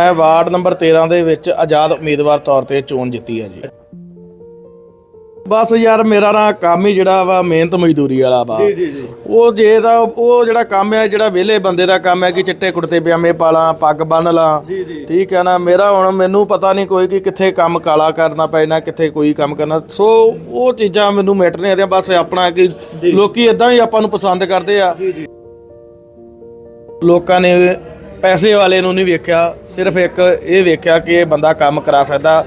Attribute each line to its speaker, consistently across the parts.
Speaker 1: ਮੈਂ ward number 13 ਦੇ ਵਿੱਚ ਆਜ਼ਾਦ ਉਮੀਦਵਾਰ ਤੌਰ ਤੇ ਚੋਣ ਜਿੱਤੀ ਹੈ ਜੀ। ਬਸ ਯਾਰ ਮੇਰਾ ਨਾ ਕੰਮ ਹੀ ਜਿਹੜਾ ਵਾ ਮਿਹਨਤ ਮਜ਼ਦੂਰੀ ਵਾਲਾ ਵਾ।
Speaker 2: ਜੀ ਜੀ ਜੀ।
Speaker 1: ਉਹ ਜੇ ਦਾ ਉਹ ਜਿਹੜਾ ਕੰਮ ਹੈ ਜਿਹੜਾ ਵਿਹਲੇ ਬੰਦੇ ਦਾ ਕੰਮ ਹੈ ਕਿ ਚਿੱਟੇ ਕੁੜਤੇ ਪਜਾਮੇ ਪਾਲਾਂ ਪੱਗ ਬੰਨ ਲਾਂ। ਠੀਕ ਹੈ ਨਾ ਮੇਰਾ ਹੁਣ ਮੈਨੂੰ ਪਤਾ ਨਹੀਂ ਕੋਈ ਕਿ ਕਿੱਥੇ ਕੰਮ ਕਾਲਾ ਕਰਨਾ ਪੈਣਾ ਕਿੱਥੇ ਕੋਈ ਕੰਮ ਕਰਨਾ। ਸੋ ਉਹ ਚੀਜ਼ਾਂ ਮੈਨੂੰ ਮੈਟਰ ਨਹੀਂ ਆਉਂਦੀਆਂ ਬਸ ਆਪਣਾ ਕਿ ਲੋਕੀ ਇਦਾਂ ਹੀ ਆਪਾਂ ਨੂੰ ਪਸੰਦ ਕਰਦੇ ਆ।
Speaker 2: ਜੀ ਜੀ।
Speaker 1: ਲੋਕਾਂ ਨੇ ਪੈਸੇ ਵਾਲੇ ਨੂੰ ਨਹੀਂ ਵੇਖਿਆ ਸਿਰਫ ਇੱਕ ਇਹ ਵੇਖਿਆ ਕਿ ਇਹ ਬੰਦਾ ਕੰਮ ਕਰਾ ਸਕਦਾ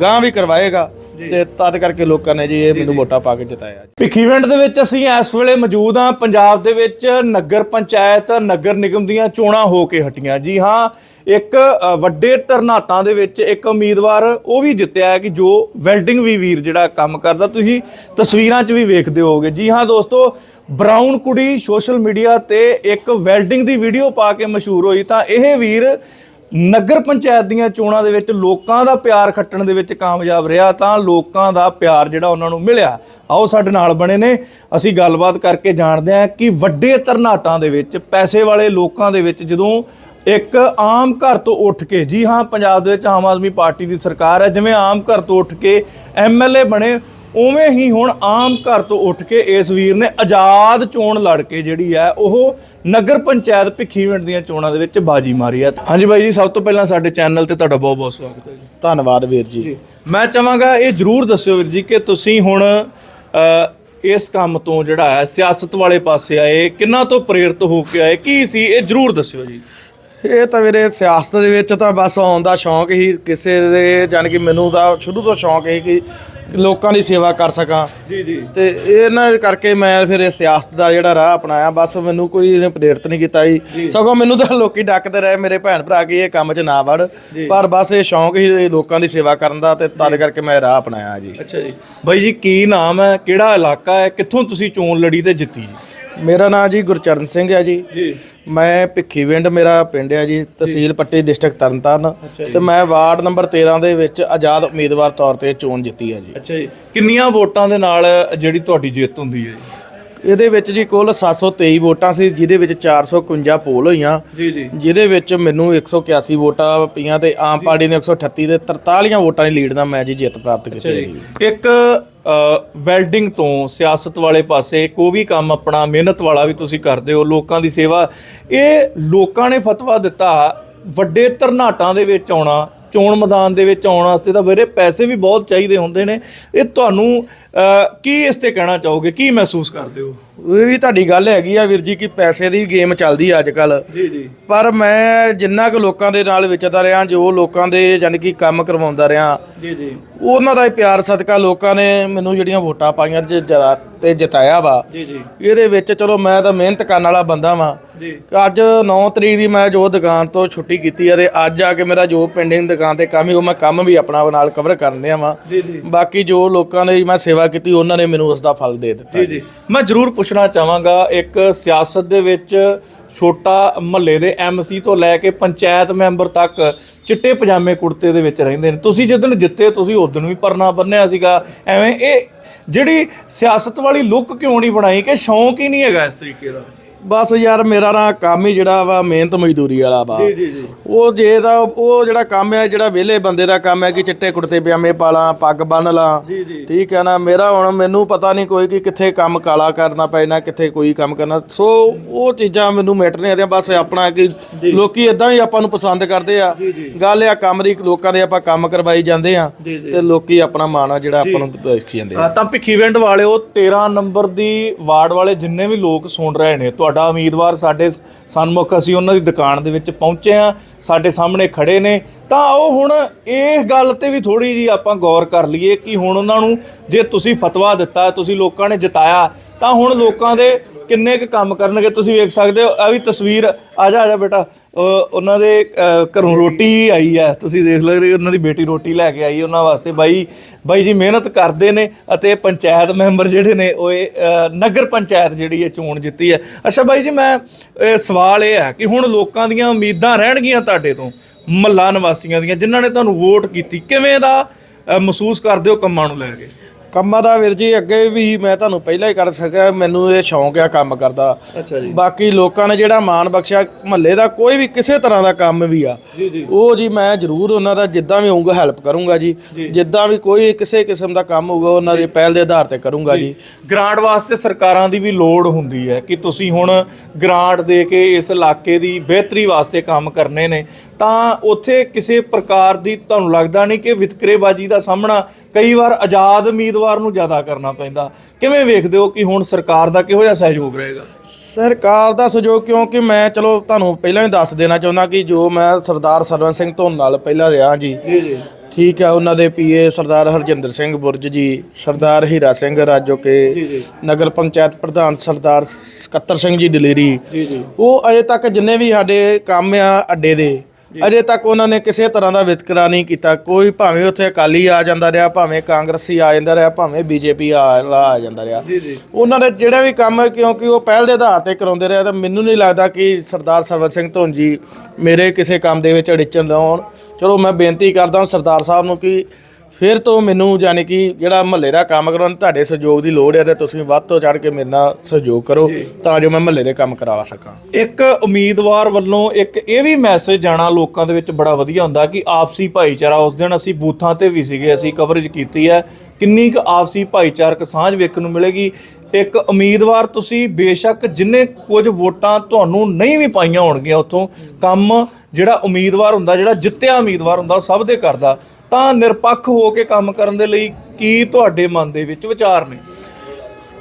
Speaker 1: ਗਾਂ ਵੀ ਕਰਵਾਏਗਾ। ਤੇ ਤਦ ਕਰਕੇ ਲੋਕਾਂ ਨੇ ਜੀ ਇਹ ਮੈਨੂੰ ਵੋਟਾਂ ਪਾ ਕੇ ਜਿਤਾਇਆ
Speaker 2: ਭਿੱਖੀਵਿੰਡ ਦੇ ਵਿੱਚ ਅਸੀਂ ਇਸ ਵੇਲੇ ਮੌਜੂਦ ਹਾਂ ਪੰਜਾਬ ਦੇ ਵਿੱਚ ਨਗਰ ਪੰਚਾਇਤ ਨਗਰ ਨਿਗਮ ਦੀਆਂ ਚੋਣਾਂ ਹੋ ਕੇ ਹਟੀਆਂ। ਜੀ ਹਾਂ ਇੱਕ ਵੱਡੇ ਟਰਨਾਟਾਂ ਦੇ ਵਿੱਚ ਇੱਕ ਉਮੀਦਵਾਰ ਉਹ ਵੀ ਜਿੱਤਿਆ ਹੈ ਕਿ ਜੋ ਵੈਲਡਿੰਗ ਵੀ ਵੀਰ ਜਿਹੜਾ ਕੰਮ ਕਰਦਾ ਤੁਸੀਂ ਤਸਵੀਰਾਂ 'ਚ ਵੀ ਵੇਖਦੇ ਹੋਗੇ ਜੀ ਹਾਂ ਦੋਸਤੋ ਬਰਾਊਨ ਕੁੜੀ ਸੋਸ਼ਲ ਮੀਡੀਆ ਤੇ ਇੱਕ ਵੈਲਡਿੰਗ ਦੀ ਵੀਡੀਓ ਪਾ ਕੇ ਮਸ਼ਹੂਰ ਹੋਈ ਤਾਂ ਇਹ ਵੀਰ ਨਗਰ ਪੰਚਾਇਤ ਦੀਆਂ ਚੋਣਾਂ ਦੇ ਵਿੱਚ ਲੋਕਾਂ ਦਾ ਪਿਆਰ ਖੱਟਣ ਦੇ ਵਿੱਚ ਕਾਮਯਾਬ ਰਿਹਾ ਤਾਂ ਲੋਕਾਂ ਦਾ ਪਿਆਰ ਜਿਹੜਾ ਉਹਨਾਂ ਨੂੰ ਮਿਲਿਆ। ਆਓ ਸਾਡੇ ਨਾਲ ਬਣੇ ਨੇ। ਅਸੀਂ ਗੱਲਬਾਤ ਕਰਕੇ ਜਾਣਦੇ ਹਾਂ ਕਿ ਵੱਡੇ ਤਰਨਾਟਾਂ ਦੇ ਵਿੱਚ, ਪੈਸੇ ਵਾਲੇ ਲੋਕਾਂ ਦੇ ਵਿੱਚ ਜਦੋਂ ਇੱਕ ਆਮ ਘਰ ਤੋਂ ਉੱਠ ਕੇ, ਜੀ ਹਾਂ, ਪੰਜਾਬ ਦੇ ਵਿੱਚ ਆਮ ਆਦਮੀ ਪਾਰਟੀ ਦੀ ਸਰਕਾਰ ਹੈ, ਜਿਵੇਂ ਆਮ ਘਰ ਤੋਂ ਉੱਠ ਕੇ ਐਮਐਲਏ ਬਣੇ ਉਵੇਂ ਹੀ ਹੁਣ ਆਮ ਘਰ ਤੋਂ ਉੱਠ ਕੇ ਇਸ ਵੀਰ ਨੇ ਆਜ਼ਾਦ ਚੋਣ ਲੜ ਕੇ ਜਿਹੜੀ ਹੈ ਉਹ ਨਗਰ ਪੰਚਾਇਤ ਭਿੱਖੀਵਿੰਡ ਦੀਆਂ ਚੋਣਾਂ ਦੇ ਵਿੱਚ ਬਾਜੀ ਮਾਰੀ ਹੈ ਹਾਂਜੀ ਬਾਈ ਜੀ ਸਭ ਤੋਂ ਪਹਿਲਾਂ ਸਾਡੇ ਚੈਨਲ ਤੇ ਤੁਹਾਡਾ ਬਹੁਤ ਬਹੁਤ ਸਵਾਗਤ ਹੈ ਜੀ।
Speaker 1: ਧੰਨਵਾਦ ਵੀਰ ਜੀ।
Speaker 2: ਮੈਂ ਚਾਹਾਂਗਾ ਇਹ ਜਰੂਰ ਦੱਸਿਓ ਵੀਰ ਜੀ ਕਿ ਤੁਸੀਂ ਹੁਣ ਇਸ ਕੰਮ ਤੋਂ ਜਿਹੜਾ ਹੈ ਸਿਆਸਤ ਵਾਲੇ ਪਾਸੇ ਆਏ ਕਿੰਨਾ ਤੋਂ ਪ੍ਰੇਰਿਤ ਹੋ ਕੇ ਆਏ ਕੀ ਸੀ ਇਹ ਜਰੂਰ ਦੱਸਿਓ ਜੀ।
Speaker 1: ਇਹ ਤਾਂ ਵੀਰੇ ਸਿਆਸਤ ਦੇ ਵਿੱਚ ਤਾਂ ਬਸ ਆਉਣ ਦਾ ਸ਼ੌਂਕ ਹੀ ਕਿਸੇ ਦੇ ਜਾਨ ਕਿ ਮੈਨੂੰ ਤਾਂ ਸ਼ੁਰੂ ਤੋਂ ਸ਼ੌਂਕ ਹੈ ਕਿ ਲੋਕਾਂ ਦੀ ਸੇਵਾ ਕਰ ਸਕਾਂ।
Speaker 2: ਜੀ ਜੀ।
Speaker 1: ਤੇ ਇਹਨਾਂ ਕਰਕੇ ਮੈਂ ਫਿਰ ਇਹ ਸਿਆਸਤ ਦਾ ਜਿਹੜਾ ਰਾਹ ਅਪਣਾਇਆ। ਬਸ ਮੈਨੂੰ ਕੋਈ ਇਹਨੇ ਪ੍ਰੇਰਿਤ ਨਹੀਂ ਕੀਤਾ ਜੀ। ਸਗੋਂ ਮੈਨੂੰ ਤਾਂ ਲੋਕੀ ਡੱਕਦੇ ਰਹੇ ਮੇਰੇ ਭੈਣ ਭਰਾ ਕਿ ਇਹ ਕੰਮ 'ਚ ਨਾ ਵੜ। ਪਰ ਬਸ ਇਹ ਸ਼ੌਂਕ ਹੀ ਲੋਕਾਂ ਦੀ ਸੇਵਾ ਕਰਨ ਦਾ ਤੇ ਤਦ ਕਰਕੇ ਮੈਂ ਰਾਹ ਅਪਣਾਇਆ ਜੀ।
Speaker 2: ਅੱਛਾ ਜੀ। ਬਾਈ ਜੀ ਕੀ ਨਾਮ ਹੈ? ਕਿਹੜਾ ਇਲਾਕਾ ਹੈ? ਕਿੱਥੋਂ ਤੁਸੀਂ ਚੋਣ ਲੜੀ ਤੇ ਜਿੱਤੀ
Speaker 1: ਮੇਰਾ ਨਾਮ ਜੀ ਗੁਰਚਰਨ ਸਿੰਘ ਹੈ ਜੀ।
Speaker 2: ਜੀ।
Speaker 1: ਮੈਂ ਭਿੱਖੀਵਿੰਡ ਮੇਰਾ ਪਿੰਡ ਹੈ ਜੀ ਤਹਿਸੀਲ ਪੱਟੀ ਡਿਸਟ੍ਰਿਕਟ ਤਰਨਤਾਰਨ। ਤੇ ਮੈਂ ਵਾਰਡ ਨੰਬਰ 13 ਦੇ ਵਿੱਚ ਆਜ਼ਾਦ ਉਮੀਦਵਾਰ ਤੌਰ ਤੇ ਚੋਣ ਜਿੱਤੀ ਹੈ ਜੀ।
Speaker 2: ਅੱਛਾ ਜੀ। ਕਿੰਨੀਆਂ ਵੋਟਾਂ ਦੇ ਨਾਲ ਜਿਹੜੀ ਤੁਹਾਡੀ ਜਿੱਤ ਹੁੰਦੀ ਹੈ ਜੀ?
Speaker 1: ਇਹਦੇ ਵਿੱਚ ਜੀ ਕੁੱਲ 723 ਵੋਟਾਂ ਸੀ ਜਿਹਦੇ ਵਿੱਚ 451 ਪੋਲ ਹੋਈਆਂ।
Speaker 2: ਜੀ ਜੀ।
Speaker 1: ਜਿਹਦੇ ਵਿੱਚ ਮੈਨੂੰ 181 ਵੋਟਾਂ ਪਈਆਂ ਤੇ ਆਮ ਪਾਰਟੀ ਨੇ 138 ਤੇ 43 ਵੋਟਾਂ ਦੀ ਲੀਡ ਨਾਲ ਮੈਂ ਜੀ ਜਿੱਤ ਪ੍ਰਾਪਤ ਕੀਤੀ ਹੈ
Speaker 2: ਇੱਕ ਵੈਲਡਿੰਗ ਤੋਂ ਸਿਆਸਤ ਵਾਲੇ ਪਾਸੇ ਕੋਈ ਵੀ ਕੰਮ ਆਪਣਾ ਮਿਹਨਤ ਵਾਲਾ ਵੀ ਤੁਸੀਂ ਕਰਦੇ ਹੋ, ਲੋਕਾਂ ਦੀ ਸੇਵਾ। ਇਹ ਲੋਕਾਂ ਨੇ ਫਤਵਾ ਦਿੱਤਾ, ਵੱਡੇ ਧਰਨਾਟਾਂ ਦੇ ਵਿੱਚ ਆਉਣਾ। ਚੋਣ ਮੈਦਾਨ ਦੇ ਵਿੱਚ ਆਉਣ ਵਾਸਤੇ ਤਾਂ ਵੀਰੇ ਪੈਸੇ ਵੀ ਬਹੁਤ ਚਾਹੀਦੇ ਹੁੰਦੇ ਨੇ। ਇਹ ਤੁਹਾਨੂੰ ਕੀ ਇਸ ਤੇ ਕਹਿਣਾ ਚਾਹੋਗੇ? ਕੀ ਮਹਿਸੂਸ ਕਰਦੇ ਹੋ?
Speaker 1: ਇਹ ਵੀ ਤੁਹਾਡੀ ਗੱਲ ਹੈਗੀ ਆ ਵੀਰ ਜੀ ਕਿ ਪੈਸੇ ਦੀ ਗੇਮ ਚੱਲਦੀ ਆ ਅੱਜ ਕੱਲ
Speaker 2: ਜੀ ਜੀ।
Speaker 1: ਪਰ ਮੈਂ ਜਿੰਨਾ ਕੁ ਲੋਕਾਂ ਦੇ ਨਾਲ ਵਿਚਰਦਾ ਰਿਹਾ ਜੋ ਲੋਕਾਂ ਦੇ ਯਾਨੀ ਕਿ ਕੰਮ ਕਰਵਾਉਂਦਾ ਰਿਹਾ
Speaker 2: ਜੀ ਜੀ।
Speaker 1: ਉਹਨਾਂ ਦਾ ਹੀ ਪਿਆਰ ਸਦਕਾ ਲੋਕਾਂ ਨੇ ਮੈਨੂੰ ਜਿਹੜੀਆਂ ਵੋਟਾਂ ਪਾਈਆਂ ਤੇ ਜਿਤਾਇਆ ਵਾ।
Speaker 2: ਜੀ ਜੀ।
Speaker 1: ਇਹਦੇ ਵਿੱਚ ਚਲੋ ਮੈਂ ਤਾਂ ਮਿਹਨਤ ਕਰਨ ਵਾਲਾ ਬੰਦਾ ਵਾਂ।
Speaker 2: ਜੀ।
Speaker 1: ਅੱਜ 9 ਤਰੀਕ ਦੀ ਮੈਂ ਜੋ ਦੁਕਾਨ ਤੋਂ ਛੁੱਟੀ ਕੀਤੀ ਆ ਤੇ ਅੱਜ ਆ ਕੇ ਮੇਰਾ ਜੋ ਪੈਂਡਿੰਗ ਦੁਕਾਨ ਤੇ ਕੰਮ ਹੀ ਉਹ ਮੈਂ ਕੰਮ ਵੀ ਆਪਣਾ ਨਾਲ ਕਵਰ ਕਰਨ ਦਿਆ ਵਾਂ।
Speaker 2: ਜੀ ਜੀ।
Speaker 1: ਬਾਕੀ ਜੋ ਲੋਕਾਂ ਨੇ ਮੈਂ ਸੇਵਾ ਕੀਤੀ ਉਹਨਾਂ ਨੇ ਮੈਨੂੰ ਉਸ ਦਾ ਫਲ ਦੇ ਦਿੱਤਾ
Speaker 2: ਜੀ ਜੀ। ਮੈਂ ਜ਼ਰੂਰ ਪੁੱਛਣਾ ਚਾਹਾਂਗਾ ਇੱਕ ਸਿਆਸਤ ਦੇ ਵਿੱਚ ਛੋਟਾ ਮਹੱਲੇ ਦੇ ਐਮਸੀ ਤੋਂ ਲੈ ਕੇ ਪੰਚਾਇਤ ਮੈਂਬਰ ਤੱਕ ਚਿੱਟੇ ਪਜਾਮੇ ਕੁੜਤੇ ਦੇ ਵਿੱਚ ਰਹਿੰਦੇ ਨੇ। ਤੁਸੀਂ ਜਦੋਂ ਜਿੱਤੇ ਤੁਸੀਂ ਉਦੋਂ ਵੀ ਪਰਨਾ ਬੰਨਿਆ ਸੀਗਾ। ਐਵੇਂ ਇਹ ਜਿਹੜੀ ਸਿਆਸਤ ਵਾਲੀ ਲੁੱਕ ਕਿਉਂ ਨਹੀਂ ਬਣਾਈ? ਕਿ ਸ਼ੌਂਕ ਹੀ ਨਹੀਂ ਹੈਗਾ ਇਸ ਤਰੀਕੇ ਦਾ?
Speaker 1: ਬਸ ਯਾਰ ਮੇਰਾ ਨਾ ਕੰਮ ਹੀ ਜਿਹੜਾ ਵਾ ਮਿਹਨਤ ਮਜ਼ਦੂਰੀ ਵਾਲਾ ਵਾ।
Speaker 2: ਜੀ ਜੀ
Speaker 1: ਉਹ ਜੇ ਦਾ ਉਹ ਜਿਹੜਾ ਕੰਮ ਹੈ ਜਿਹੜਾ ਵਿਹਲੇ ਬੰਦੇ ਦਾ ਕੰਮ ਹੈ ਕਿ ਚਿੱਟੇ ਕੁੜਤੇ ਪਜਾਮੇ ਪਾਲਾਂ ਪੱਗ ਬੰਨ ਲਾਂ
Speaker 2: ਜੀ ਜੀ।
Speaker 1: ਠੀਕ ਹੈ ਨਾ ਮੇਰਾ ਹੁਣ ਮੈਨੂੰ ਪਤਾ ਨਹੀਂ ਕੋਈ ਕਿ ਕਿੱਥੇ ਕੰਮ ਕਾਲਾ ਕਰਨਾ ਪੈਣਾ ਕਿੱਥੇ ਕੋਈ ਕੰਮ ਕਰਨਾ। ਸੋ ਉਹ ਚੀਜ਼ਾਂ ਮੈਨੂੰ ਮੈਟਰ ਨਹੀਂ ਆਉਂਦੀਆਂ ਬਸ ਆਪਣਾ ਕਿ ਲੋਕੀ ਇਦਾਂ ਹੀ ਆਪਾਂ ਨੂੰ ਪਸੰਦ ਕਰਦੇ ਆ। ਗੱਲ ਆ ਕੰਮ ਦੀ ਲੋਕਾਂ ਦੇ ਆਪਾਂ ਕੰਮ ਕਰਵਾਈ ਜਾਂਦੇ ਆ ਤੇ ਲੋਕੀ ਆਪਣਾ ਮਾਣ ਆ ਜਿਹੜਾ ਆਪਾਂ ਨੂੰ ਦੇਖੀ ਜਾਂਦੇ ਆ।
Speaker 2: ਤਾਂ ਭਿੱਖੀਵਿੰਡ ਵਾਲਿਓ 13 ਨੰਬਰ ਦੀ ਵਾਰਡ ਵਾਲੇ ਜਿੰਨੇ ਵੀ ਲੋਕ ਸੁਣ ਰਹੇ ਨੇ ਤੁਹਾਡਾ ਉਮੀਦਵਾਰ ਸਾਡੇ ਸਨਮੁਖ ਅਸੀਂ ਉਹਨਾਂ ਦੀ ਦੁਕਾਨ ਦੇ ਵਿੱਚ ਪਹੁੰਚੇ ਆ ਸਾਡੇ ਸਾਹਮਣੇ ਖੜੇ ਨੇ। ਤਾਂ ਉਹ ਹੁਣ ਇਹ ਗੱਲ ਤੇ ਵੀ ਥੋੜੀ ਜੀ ਆਪਾਂ ਗੌਰ ਕਰ ਲਈਏ ਕਿ ਹੁਣ ਉਹਨਾਂ ਨੂੰ ਜੇ ਤੁਸੀਂ ਫਤਵਾ ਦਿੱਤਾ, ਤੁਸੀਂ ਲੋਕਾਂ ਨੇ ਜਿਤਾਇਆ, ਤਾਂ ਹੁਣ ਲੋਕਾਂ ਦੇ ਕਿੰਨੇ ਕੁ ਕੰਮ ਕਰਨਗੇ, ਤੁਸੀਂ ਵੇਖ ਸਕਦੇ ਹੋ, ਆ ਵੀ ਤਸਵੀਰ, ਆ ਜਾ ਆ ਜਾ ਬੇਟਾ। ਉਹ ਉਹਨਾਂ ਦੇ ਅ, ਘਰੋਂ ਰੋਟੀ ਆਈ ਹੈ ਤੁਸੀਂ ਦੇਖ ਸਕਦੇ ਹੋ ਉਹਨਾਂ ਦੀ ਬੇਟੀ ਰੋਟੀ ਲੈ ਕੇ ਆਈ ਉਹਨਾਂ ਵਾਸਤੇ। ਬਾਈ ਬਾਈ ਜੀ ਮਿਹਨਤ ਕਰਦੇ ਨੇ ਅਤੇ ਪੰਚਾਇਤ ਮੈਂਬਰ ਜਿਹੜੇ ਨੇ ਉਹ ਇਹ, ਅ, ਨਗਰ ਪੰਚਾਇਤ ਜਿਹੜੀ ਹੈ ਚੋਣ ਜਿੱਤੀ ਹੈ ਅੱਛਾ ਬਾਈ ਜੀ ਮੈਂ ਅ, ਸਵਾਲ ਇਹ ਹੈ ਕਿ ਹੁਣ ਲੋਕਾਂ ਦੀਆਂ ਉਮੀਦਾਂ ਰਹਿਣਗੀਆਂ ਤੁਹਾਡੇ ਤੋਂ ਮਹੱਲਾ ਨਿਵਾਸੀਆਂ ਦੀਆਂ ਜਿਨ੍ਹਾਂ ਨੇ ਤੁਹਾਨੂੰ ਵੋਟ ਕੀਤੀ ਕਿਵੇਂ ਦਾ ਅ, ਮਹਿਸੂਸ ਕਰਦੇ ਹੋ ਕੰਮਾਂ ਨੂੰ ਲੈ ਕੇ?
Speaker 1: ਕੰਮਾਂ ਦਾ ਵੀਰ ਜੀ ਅੱਗੇ ਵੀ ਮੈਂ ਤੁਹਾਨੂੰ ਪਹਿਲਾਂ ਹੀ ਕਰ ਸਕਿਆ ਮੈਨੂੰ ਇਹ ਸ਼ੌਂਕ ਆ ਕੰਮ ਕਰਦਾ।
Speaker 2: ਅੱਛਾ ਜੀ।
Speaker 1: ਬਾਕੀ ਲੋਕਾਂ ਨੇ ਜਿਹੜਾ ਮਾਣ ਬਖਸ਼ਿਆ ਮਹੱਲੇ ਦਾ ਕੋਈ ਵੀ ਕਿਸੇ ਤਰ੍ਹਾਂ ਦਾ ਕੰਮ ਵੀ ਆ ਉਹ ਜੀ ਮੈਂ ਜ਼ਰੂਰ ਉਹਨਾਂ ਦਾ ਜਿੱਦਾਂ ਵੀ ਹੋਊਗਾ ਹੈਲਪ ਕਰੂੰਗਾ ਜੀ। ਜਿੱਦਾਂ ਵੀ ਕੋਈ ਕਿਸੇ ਕਿਸਮ ਦਾ ਕੰਮ ਹੋਊਗਾ ਉਹਨਾਂ ਦੀ ਪਹਿਲ ਦੇ ਆਧਾਰ ਤੇ ਕਰੂੰਗਾ ਜੀ।
Speaker 2: ਗ੍ਰਾਂਟ ਵਾਸਤੇ ਸਰਕਾਰਾਂ ਦੀ ਵੀ ਲੋੜ ਹੁੰਦੀ ਹੈ ਕਿ ਤੁਸੀਂ ਹੁਣ ਗ੍ਰਾਂਟ ਦੇ ਕੇ ਇਸ ਇਲਾਕੇ ਦੀ ਬਿਹਤਰੀ ਵਾਸਤੇ ਕੰਮ ਕਰਨੇ ਨੇ ਤਾਂ ਉੱਥੇ ਕਿਸੇ ਪ੍ਰਕਾਰ ਦੀ ਤੁਹਾਨੂੰ ਲੱਗਦਾ ਨਹੀਂ ਕਿ ਵਿਤਕਰੇਬਾਜ਼ੀ ਦਾ ਸਾਹਮਣਾ ਕਈ ਵਾਰ ਆਜ਼ਾਦ ਉਮੀਦਵਾਰ ਨੂੰ ਜ਼ਿਆਦਾ ਕਰਨਾ ਪੈਂਦਾ। ਕਿਵੇਂ ਵੇਖਦੇ ਹੋ ਕਿ ਹੁਣ ਸਰਕਾਰ ਦਾ ਕਿਹੋ ਜਿਹਾ ਸਹਿਯੋਗ ਰਹੇਗਾ?
Speaker 1: ਸਰਕਾਰ ਦਾ ਸਹਿਯੋਗ ਕਿਉਂਕਿ ਮੈਂ ਚਲੋ ਤੁਹਾਨੂੰ ਪਹਿਲਾਂ ਹੀ ਦੱਸ ਦੇਣਾ ਚਾਹੁੰਦਾ ਕਿ ਜੋ ਮੈਂ ਸਰਦਾਰ ਸਰਵਨ ਸਿੰਘ ਧੁੰਨ ਨਾਲ ਪਹਿਲਾਂ ਰਿਹਾ ਜੀ।
Speaker 2: ਜੀ ਜੀ।
Speaker 1: ਠੀਕ ਹੈ ਉਹਨਾਂ ਦੇ ਪੀਏ ਸਰਦਾਰ ਹਰਜਿੰਦਰ ਸਿੰਘ ਬੁਰਜ ਜੀ ਸਰਦਾਰ ਹੀਰਾ ਸਿੰਘ ਰਾਜੋਕੇ ਨਗਰ ਪੰਚਾਇਤ ਪ੍ਰਧਾਨ ਸਰਦਾਰ ਸਕੱਤਰ ਸਿੰਘ ਜੀ ਦਲੇਰੀ ਉਹ ਅਜੇ ਤੱਕ ਜਿੰਨੇ ਵੀ ਸਾਡੇ ਕੰਮ ਆ ਅੱਡੇ ਦੇ ਅਜੇ ਤੱਕ ਉਹਨਾਂ ਨੇ ਕਿਸੇ ਤਰ੍ਹਾਂ ਦਾ ਵਿਤਕਰਾ ਨਹੀਂ ਕੀਤਾ। ਕੋਈ ਭਾਵੇਂ ਉੱਥੇ ਅਕਾਲੀ ਆ ਜਾਂਦਾ ਰਿਹਾ ਭਾਵੇਂ ਕਾਂਗਰਸੀ ਆ ਜਾਂਦਾ ਰਿਹਾ ਭਾਵੇਂ ਬੀਜੇਪੀ ਆ ਆ ਜਾਂਦਾ ਰਿਹਾ। ਉਹਨਾਂ ਦੇ ਜਿਹੜੇ ਵੀ ਕੰਮ ਕਿਉਂਕਿ ਉਹ ਪਹਿਲ ਦੇ ਆਧਾਰ ਤੇ ਕਰਾਉਂਦੇ ਰਹੇ ਤਾਂ ਮੈਨੂੰ ਨਹੀਂ ਲੱਗਦਾ ਕਿ ਸਰਦਾਰ ਸਰਵਨ ਸਿੰਘ ਧੁੰਨ ਜੀ ਮੇਰੇ ਕਿਸੇ ਕੰਮ ਦੇ ਵਿੱਚ ਅੜਿਚਣ ਲਾਉਣ ਚਲੋ ਮੈਂ ਬੇਨਤੀ ਕਰਦਾ ਸਰਦਾਰ ਸਾਹਿਬ ਨੂੰ ਕਿ ਫਿਰ ਤੋਂ ਮੈਨੂੰ ਯਾਨੀ ਕਿ ਜਿਹੜਾ ਮਹੱਲੇ ਦਾ ਕੰਮ ਕਰਾਉਣ ਤੁਹਾਡੇ ਸਹਿਯੋਗ ਦੀ ਲੋੜ ਹੈ ਤੇ ਤੁਸੀਂ ਵੱਧ ਤੋਂ ਚੜ ਕੇ ਮੇਰੇ ਨਾਲ ਸਹਿਯੋਗ ਕਰੋ ਤਾਂ ਜੋ ਮੈਂ ਮਹੱਲੇ ਦੇ ਕੰਮ ਕਰਵਾ ਸਕਾਂ।
Speaker 2: ਇੱਕ ਉਮੀਦਵਾਰ ਵੱਲੋਂ ਇੱਕ ਇਹ ਵੀ ਮੈਸੇਜ ਜਾਣਾ ਲੋਕਾਂ ਦੇ ਵਿੱਚ ਬੜਾ ਵਧੀਆ ਹੁੰਦਾ ਕਿ ਆਪਸੀ ਭਾਈਚਾਰਾ ਉਸ ਦਿਨ ਅਸੀਂ ਬੂਥਾਂ ਤੇ ਵੀ ਸੀਗੇ ਅਸੀਂ ਕਵਰੇਜ ਕੀਤੀ ਹੈ। ਕਿੰਨੀ ਕੁ ਆਪਸੀ ਭਾਈਚਾਰਕ ਸਾਂਝ ਵੇਖਣ ਨੂੰ ਮਿਲੇਗੀ। ਇੱਕ ਉਮੀਦਵਾਰ ਤੁਸੀਂ ਬੇਸ਼ੱਕ ਜਿੰਨੇ ਕੁਝ ਵੋਟਾਂ ਤੁਹਾਨੂੰ ਨਹੀਂ ਵੀ ਪਾਈਆਂ ਹੋਣਗੀਆਂ ਉੱਥੋਂ ਕੰਮ ਜਿਹੜਾ ਉਮੀਦਵਾਰ ਹੁੰਦਾ ਜਿਹੜਾ ਜਿੱਤਿਆ ਉਮੀਦਵਾਰ ਹੁੰਦਾ ਉਹ ਸਭ ਦੇ ਕਰਦਾ। ਤਾਂ ਨਿਰਪੱਖ ਹੋ ਕੇ ਕੰਮ ਕਰਨ ਦੇ ਲਈ ਕੀ ਤੁਹਾਡੇ ਮਨ ਦੇ ਵਿੱਚ ਵਿਚਾਰ ਨੇ?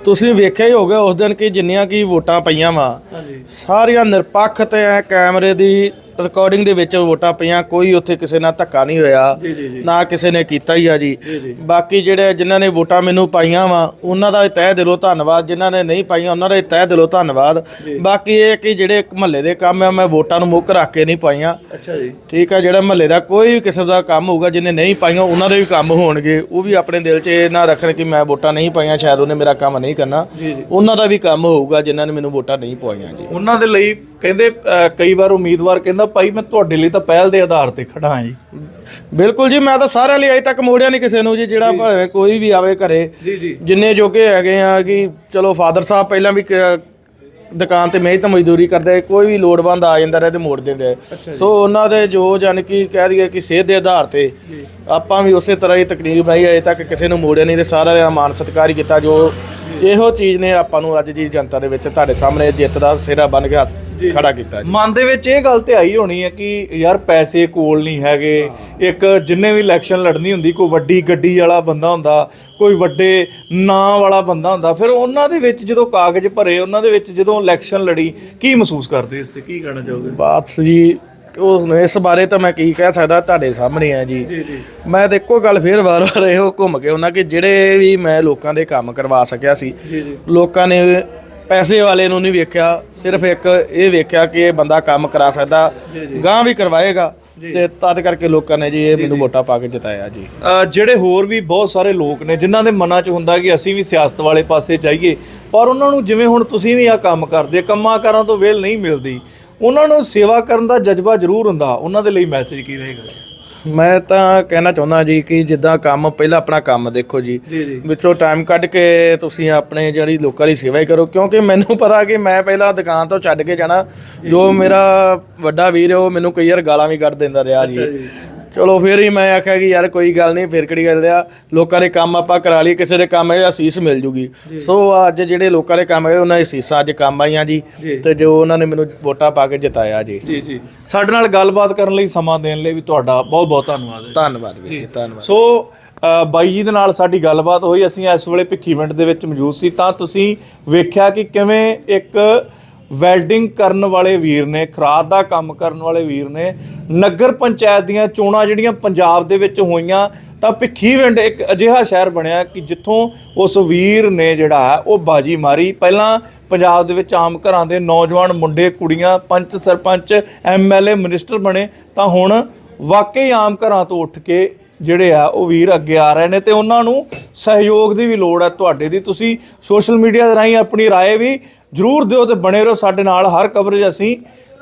Speaker 1: ਤੁਸੀਂ ਵੇਖਿਆ ਹੀ ਹੋਗਾ ਉਸ ਦਿਨ ਕਿ ਜਿੰਨੀਆਂ ਕੀ ਵੋਟਾਂ ਪਈਆਂ ਵਾ ਸਾਰੀਆਂ ਨਿਰਪੱਖ ਤੇ ਐ ਕੈਮਰੇ ਦੀ ਰਿਕਾਰਡਿੰਗ ਦੇ ਵਿੱਚ ਵੋਟਾਂ ਪਈਆਂ ਕੋਈ ਉੱਥੇ ਕਿਸੇ ਨਾਲ ਧੱਕਾ ਨਹੀਂ ਹੋਇਆ ਨਾ ਕਿਸੇ ਨੇ ਕੀਤਾ ਹੀ ਆ ਜੀ। ਬਾਕੀ ਜਿਹੜੇ ਜਿਨ੍ਹਾਂ ਨੇ ਵੋਟਾਂ ਮੈਨੂੰ ਪਾਈਆਂ ਵਾ ਉਹਨਾਂ ਦਾ ਤਹਿ ਦਿਲੋਂ ਧੰਨਵਾਦ ਜਿਨ੍ਹਾਂ ਨੇ ਨਹੀਂ ਪਾਈਆਂ ਉਹਨਾਂ ਦਾ ਤਹਿ ਦਿਲੋਂ ਧੰਨਵਾਦ। ਬਾਕੀ ਇਹ ਕਿ ਜਿਹੜੇ ਮਹੱਲੇ ਦੇ ਕੰਮ ਆ ਮੈਂ ਵੋਟਾਂ ਨੂੰ ਮੁੱਖ ਰੱਖ ਕੇ ਨਹੀਂ ਪਾਈਆਂ।
Speaker 2: ਅੱਛਾ ਜੀ।
Speaker 1: ਠੀਕ ਆ ਜਿਹੜਾ ਮਹੱਲੇ ਦਾ ਕੋਈ ਵੀ ਕਿਸਮ ਦਾ ਕੰਮ ਹੋਊਗਾ ਜਿਹਨੇ ਨਹੀਂ ਪਾਈਆਂ ਉਹਨਾਂ ਦੇ ਵੀ ਕੰਮ ਹੋਣਗੇ। ਉਹ ਵੀ ਆਪਣੇ ਦਿਲ 'ਚ ਇਹ ਨਾ ਰੱਖਣ ਕਿ ਮੈਂ ਵੋਟਾਂ ਨਹੀਂ ਪਾਈਆਂ ਸ਼ਾਇਦ ਉਹਨੇ ਮੇਰਾ ਕੰਮ ਨਹੀਂ ਕਰਨਾ। ਉਹਨਾਂ ਦਾ ਵੀ ਕੰਮ ਹੋਊਗਾ ਜਿਨ੍ਹਾਂ ਨੇ ਮੈਨੂੰ ਵੋਟਾਂ ਨਹੀਂ ਪਾਈਆਂ ਜੀ।
Speaker 2: ਉਹਨਾਂ ਦੇ ਲਈ ਕਹਿੰਦੇ ਕਈ ਵਾਰ ਉਮੀਦਵਾਰ ਕਹਿੰਦਾ ਭਾਈ ਮੈਂ ਤੁਹਾਡੇ ਲਈ ਤਾਂ ਪਹਿਲ ਦੇ ਆਧਾਰ ਤੇ ਖੜਾ ਹਾਂ ਜੀ।
Speaker 1: ਬਿਲਕੁਲ ਜੀ ਮੈਂ ਤਾਂ ਸਾਰਿਆਂ ਲਈ ਅਜੇ ਤੱਕ ਮੋੜਿਆ ਨਹੀਂ ਕਿਸੇ ਨੂੰ ਜੀ ਜਿਹੜਾ ਭਾਵੇਂ ਕੋਈ ਵੀ ਆਵੇ ਘਰੇ। ਜਿੰਨੇ ਜੋਗੇ ਹੈਗੇ ਆ ਕਿ ਚਲੋ ਫਾਦਰ ਸਾਹਿਬ ਪਹਿਲਾਂ ਵੀ ਕ- ਦੁਕਾਨ ਤੇ ਮਿਹਨਤ ਮਜ਼ਦੂਰੀ ਕਰਦੇ ਕੋਈ ਵੀ ਲੋੜਵੰਦ ਆ ਜਾਂਦਾ ਰਹੇ ਤੇ ਮੋੜ ਦਿੰਦੇ ਆ। ਸੋ ਉਹਨਾਂ ਦੇ ਜੋ ਜਾਨ ਕਿ ਕਹਿ ਦਈਏ ਕਿ ਸਿਹਤ ਦੇ ਆਧਾਰ ਤੇ ਆਪਾਂ ਵੀ ਉਸੇ ਤਰ੍ਹਾਂ ਹੀ ਤਕਨੀਕ ਬਣਾਈ ਅਜੇ ਤੱਕ ਕਿਸੇ ਨੂੰ ਮੋੜਿਆ ਨਹੀਂ ਤੇ ਸਾਰਿਆਂ ਦਾ ਮਾਨ ਸਤਿਕਾਰ ਹੀ ਕੀਤਾ ਜੋ ਇਹੋ ਚੀਜ਼ ਨੇ ਆਪਾਂ ਨੂੰ ਅੱਜ ਦੀ ਜਨਤਾ ਦੇ ਵਿੱਚ ਤੁਹਾਡੇ ਸਾਹਮਣੇ ਜਿੱਤ ਦਾ ਸਿਹਰਾ ਬਣ ਗਿਆ ਖੜਾ ਕੀਤਾ ਜੀ।
Speaker 2: ਮਨ ਦੇ ਵਿੱਚ ਇਹ ਗੱਲ ਤੇ ਆਈ ਹੋਣੀ ਹੈ ਕਿ ਯਾਰ ਪੈਸੇ ਕੋਲ ਨਹੀਂ ਹੈਗੇ। ਇੱਕ ਜਿੰਨੇ ਵੀ ਇਲੈਕਸ਼ਨ ਲੜਨੀ ਹੁੰਦੀ ਕੋਈ ਵੱਡੀ ਗੱਡੀ ਵਾਲਾ ਬੰਦਾ ਹੁੰਦਾ ਕੋਈ ਵੱਡੇ ਨਾਂ ਵਾਲਾ ਬੰਦਾ ਹੁੰਦਾ ਫਿਰ ਉਹਨਾਂ ਦੇ ਵਿੱਚ ਜਦੋਂ ਕਾਗਜ਼ ਭਰੇ ਉਹਨਾਂ ਦੇ ਵਿੱਚ ਜਦੋਂ ਇਲੈਕਸ਼ਨ ਲੜੀ ਕੀ ਮਹਿਸੂਸ ਕਰਦੇ ਇਸ ਤੇ? ਕੀ ਕਹਿਣਾ ਚਾਹੋਗੇ?
Speaker 1: ਬਾਤ ਜੀ ਉਸ ਇਸ ਬਾਰੇ ਤਾਂ ਮੈਂ ਕੀ ਕਹਿ ਸਕਦਾ ਤੁਹਾਡੇ ਸਾਹਮਣੇ ਆ ਜੀ। ਮੈਂ ਤਾਂ ਇੱਕੋ ਗੱਲ ਫੇਰ ਵਾਰ-ਵਾਰ ਇਹੋ ਘੁੰਮ ਕੇ ਉਹਨਾਂ ਕਿ ਜਿਹੜੇ ਵੀ ਮੈਂ ਲੋਕਾਂ ਦੇ ਕੰਮ ਕਰਵਾ ਸਕਿਆ ਸੀ ਲੋਕਾਂ ਨੇ ਪੈਸੇ ਵਾਲੇ ਨੂੰ ਨਹੀਂ ਵੇਖਿਆ ਸਿਰਫ ਇੱਕ ਇਹ ਵੇਖਿਆ ਕਿ ਇਹ ਬੰਦਾ ਕੰਮ ਕਰਾ ਸਕਦਾ ਗਾਂ ਵੀ ਕਰਵਾਏਗਾ ਤੇ ਤਦ ਕਰਕੇ ਲੋਕਾਂ ਨੇ ਜੀ ਇਹ ਮੈਨੂੰ ਵੋਟਾਂ ਪਾ ਕੇ ਜਿਤਾਇਆ ਜੀ।
Speaker 2: ਜਿਹੜੇ ਹੋਰ ਵੀ ਬਹੁਤ ਸਾਰੇ ਲੋਕ ਨੇ ਜਿਨ੍ਹਾਂ ਦੇ ਮਨਾਂ 'ਚ ਹੁੰਦਾ ਕਿ ਅਸੀਂ ਵੀ ਸਿਆਸਤ ਵਾਲੇ ਪਾਸੇ ਜਾਈਏ ਪਰ ਉਹਨਾਂ ਨੂੰ ਜਿਵੇਂ ਹੁਣ ਤੁਸੀਂ ਵੀ ਆ ਕੰਮ ਕਰਦੇ ਕੰਮਾਂ ਕਾਰਾਂ ਤੋਂ ਵੇਲ ਨਹੀਂ ਮਿਲਦੀ ਉਹਨਾਂ ਨੂੰ ਸੇਵਾ ਕਰਨ ਦਾ ਜਜ਼ਬਾ ਜ਼ਰੂਰ ਹੁੰਦਾ ਉਹਨਾਂ ਦੇ ਲਈ ਮੈਸੇਜ ਕੀ ਰਹੇਗਾ?
Speaker 1: ਮੈਂ ਤਾਂ ਕਹਿਣਾ ਚਾਹੁੰਦਾ ਜੀ ਕਿ ਜਿੱਦਾਂ ਕੰਮ ਪਹਿਲਾਂ ਆਪਣਾ ਕੰਮ ਦੇਖੋ ਜੀ। ਵਿੱਚੋਂ ਟਾਈਮ ਕੱਢ ਕੇ ਤੁਸੀਂ ਆਪਣੇ ਜਿਹੜੀ ਲੋਕਾਂ ਦੀ ਸੇਵਾ ਹੀ ਕਰੋ ਕਿਉਂਕਿ ਮੈਨੂੰ ਪਤਾ ਕਿ ਮੈਂ ਪਹਿਲਾਂ ਦੁਕਾਨ ਤੋਂ ਛੱਡ ਕੇ ਜਾਣਾ ਜੋ ਮੇਰਾ ਵੱਡਾ ਵੀਰ ਉਹ ਮੈਨੂੰ ਕਈ ਵਾਰ ਗਾਲਾਂ ਵੀ ਕੱਢ ਦਿੰਦਾ ਰਿਹਾ ਜੀ। ਚਲੋ ਫਿਰ ਹੀ ਮੈਂ ਆਖਿਆ ਕਿ ਯਾਰ ਕੋਈ ਗੱਲ ਨਹੀਂ ਫਿਰ ਕਿਹੜੀ ਗੱਲ ਆ? ਲੋਕਾਂ ਦੇ ਕੰਮ ਆਪਾਂ ਕਰਾ ਲਈ ਕਿਸੇ ਦੇ ਕੰਮ ਇਹ ਅਸੀਸ ਮਿਲ ਜੂਗੀ। ਸੋ ਅੱਜ ਜਿਹੜੇ ਲੋਕਾਂ ਦੇ ਕੰਮ ਹੈ ਉਹਨਾਂ ਦੀ ਅਸੀਸਾਂ ਅੱਜ ਕੰਮ ਆਈਆਂ ਜੀ ਤੇ ਜੋ ਉਹਨਾਂ ਨੇ ਮੈਨੂੰ ਵੋਟਾਂ ਪਾ ਕੇ ਜਿਤਾਇਆ ਜੀ।
Speaker 2: ਜੀ ਜੀ। ਸਾਡੇ ਨਾਲ ਗੱਲਬਾਤ ਕਰਨ ਲਈ ਸਮਾਂ ਦੇਣ ਲਈ ਵੀ ਤੁਹਾਡਾ ਬਹੁਤ ਬਹੁਤ ਧੰਨਵਾਦ ਹੈ
Speaker 1: ਧੰਨਵਾਦ ਵੀਰ ਜੀ ਧੰਨਵਾਦ।
Speaker 2: ਸੋ ਬਾਈ ਜੀ ਦੇ ਨਾਲ ਸਾਡੀ ਗੱਲਬਾਤ ਹੋਈ ਅਸੀਂ ਇਸ ਵੇਲੇ ਭਿੱਖੀਵਿੰਡ ਦੇ ਵਿੱਚ ਮੌਜੂਦ ਸੀ ਤਾਂ ਤੁਸੀਂ ਵੇਖਿਆ ਕਿ ਕਿਵੇਂ ਇੱਕ ਵੈਲਡਿੰਗ ਕਰਨ ਵਾਲੇ ਵੀਰ ਨੇ ਖਰਾਦ ਦਾ ਕੰਮ ਕਰਨ ਵਾਲੇ ਵੀਰ ਨੇ ਨਗਰ ਪੰਚਾਇਤ ਦੀਆਂ ਚੋਣਾਂ ਜਿਹੜੀਆਂ ਪੰਜਾਬ ਦੇ ਵਿੱਚ ਹੋਈਆਂ ਤਾਂ ਭਿੱਖੀਵਿੰਡ ਇੱਕ ਅਜਿਹਾ ਸ਼ਹਿਰ ਬਣਿਆ ਕਿ ਜਿੱਥੋਂ ਉਸ ਵੀਰ ਨੇ ਜਿਹੜਾ ਹੈ ਉਹ ਬਾਜੀ ਮਾਰੀ ਪਹਿਲਾਂ ਪੰਜਾਬ ਦੇ ਵਿੱਚ ਆਮ ਘਰਾਂ ਦੇ ਨੌਜਵਾਨ ਮੁੰਡੇ ਕੁੜੀਆਂ ਪੰਚ ਸਰਪੰਚ ਐਮਐਲਏ ਮਿਨਿਸਟਰ ਬਣੇ ਤਾਂ ਹੁਣ ਵਾਕਈ ਆਮ ਘਰਾਂ ਤੋਂ ਉੱਠ ਕੇ ਜਿਹੜੇ ਆ ਉਹ ਵੀਰ ਅੱਗੇ ਆ ਰਹੇ ਨੇ ਤੇ ਉਹਨਾਂ ਨੂੰ ਸਹਿਯੋਗ ਦੀ ਵੀ ਲੋੜ ਹੈ ਤੁਹਾਡੇ ਦੀ ਤੁਸੀਂ ਸੋਸ਼ਲ ਮੀਡੀਆ ਦੇ ਰਾਹੀਂ ਆਪਣੀ رائے ਵੀ ਜਰੂਰ ਦਿਓ ਤੇ ਬਣੇ ਰਹੋ ਸਾਡੇ ਨਾਲ। ਹਰ ਕਵਰੇਜ ਅਸੀਂ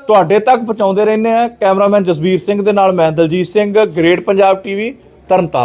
Speaker 2: ਤੁਹਾਡੇ ਤੱਕ ਪਹੁੰਚਾਉਂਦੇ ਰਹਿੰਦੇ ਹਾਂ। ਕੈਮਰਾਮੈਨ ਜਸਬੀਰ ਸਿੰਘ ਦੇ ਨਾਲ ਮੈਂ ਦਲਜੀਤ ਸਿੰਘ ਗ੍ਰੇਟ ਪੰਜਾਬ ਟੀਵੀ ਤਰਨਤਾਰਨ।